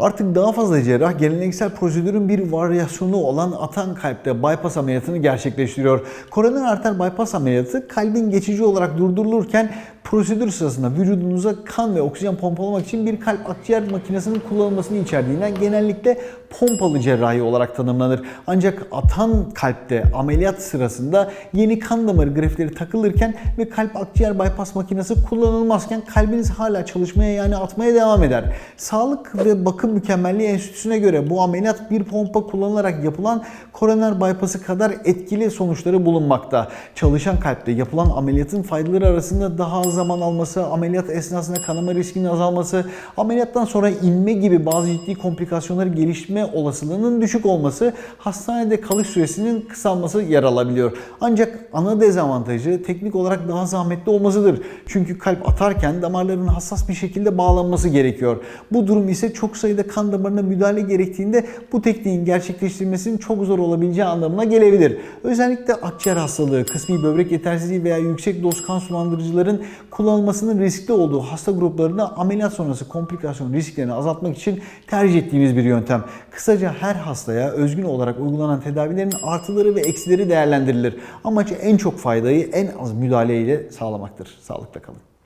Artık daha fazla cerrah geleneksel prosedürün bir varyasyonu olan atan kalpte bypass ameliyatını gerçekleştiriyor. Koroner arter bypass ameliyatı kalbin geçici olarak durdurulurken prosedür sırasında vücudunuza kan ve oksijen pompalamak için bir kalp akciğer makinesinin kullanılmasını içerdiğinden genellikle pompalı cerrahi olarak tanımlanır. Ancak atan kalpte ameliyat sırasında yeni kan damarı grefleri takılırken ve kalp akciğer bypass makinesi kullanılmazken kalbiniz hala çalışmaya yani atmaya devam eder. Sağlık ve Bakım Mükemmelliği Enstitüsü'ne göre bu ameliyat bir pompa kullanılarak yapılan koroner bypass'ı kadar etkili sonuçları bulunmakta. Çalışan kalpte yapılan ameliyatın faydaları arasında daha az zaman alması, ameliyat esnasında kanama riskinin azalması, ameliyattan sonra inme gibi bazı ciddi komplikasyonları gelişme olasılığının düşük olması, hastanede kalış süresinin kısalması yer alabiliyor. Ancak ana dezavantajı teknik olarak daha zahmetli olmasıdır. Çünkü kalp atarken damarların hassas bir şekilde bağlanması gerekiyor. Bu durum ise çok sayıda kan damarına müdahale gerektiğinde bu tekniğin gerçekleştirilmesinin çok zor olabileceği anlamına gelebilir. Özellikle akciğer hastalığı, kısmi böbrek yetersizliği veya yüksek doz kan sulandırıcıların kullanılmasının riskli olduğu hasta gruplarında ameliyat sonrası komplikasyon risklerini azaltmak için tercih ettiğimiz bir yöntem. Kısaca her hastaya özgün olarak uygulanan tedavilerin artıları ve eksileri değerlendirilir. Amaç en çok faydayı en az müdahaleyle sağlamaktır. Sağlıkla kalın.